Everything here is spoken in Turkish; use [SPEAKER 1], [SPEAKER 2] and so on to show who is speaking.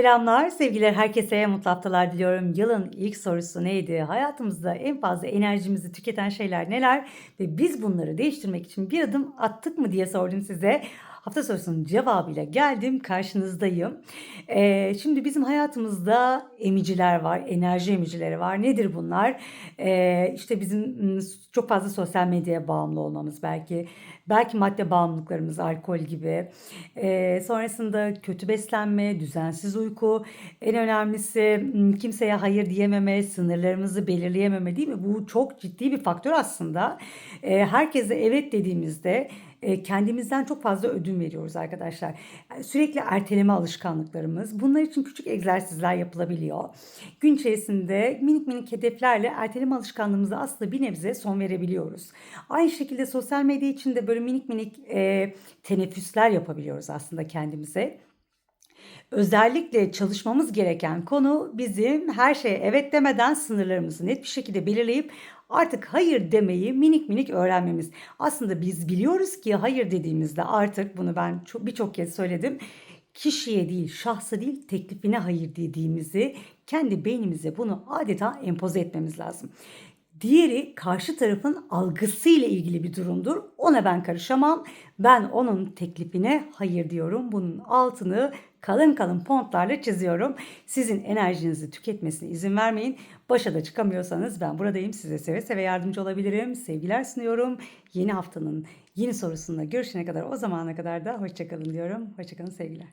[SPEAKER 1] Selamlar, sevgiler herkese mutlu haftalar diliyorum. Yılın ilk sorusu neydi? Hayatımızda en fazla enerjimizi tüketen şeyler neler? Ve biz bunları değiştirmek için bir adım attık mı diye sordum size. Hafta sorusunun cevabıyla geldim, karşınızdayım. Ee, şimdi bizim hayatımızda emiciler var, enerji emicileri var. Nedir bunlar? Ee, işte bizim ım, çok fazla sosyal medyaya bağımlı olmamız belki. Belki madde bağımlılıklarımız, alkol gibi. Ee, sonrasında kötü beslenme, düzensiz uyku. En önemlisi ım, kimseye hayır diyememe, sınırlarımızı belirleyememe değil mi? Bu çok ciddi bir faktör aslında. Ee, herkese evet dediğimizde kendimizden çok fazla ödün veriyoruz arkadaşlar. Yani sürekli erteleme alışkanlıklarımız. Bunlar için küçük egzersizler yapılabiliyor. Gün içerisinde minik minik hedeflerle erteleme alışkanlığımıza aslında bir nebze son verebiliyoruz. Aynı şekilde sosyal medya için de böyle minik minik e, teneffüsler yapabiliyoruz aslında kendimize. Özellikle çalışmamız gereken konu bizim her şeye evet demeden sınırlarımızı net bir şekilde belirleyip artık hayır demeyi minik minik öğrenmemiz. Aslında biz biliyoruz ki hayır dediğimizde artık bunu ben çok birçok kez söyledim. Kişiye değil, şahsa değil, teklifine hayır dediğimizi kendi beynimize bunu adeta empoze etmemiz lazım. Diğeri karşı tarafın algısıyla ilgili bir durumdur. Ona ben karışamam. Ben onun teklifine hayır diyorum. Bunun altını kalın kalın fontlarla çiziyorum. Sizin enerjinizi tüketmesine izin vermeyin. Başa da çıkamıyorsanız ben buradayım. Size seve seve yardımcı olabilirim. Sevgiler sunuyorum. Yeni haftanın yeni sorusunda görüşene kadar o zamana kadar da hoşçakalın diyorum. Hoşçakalın sevgiler.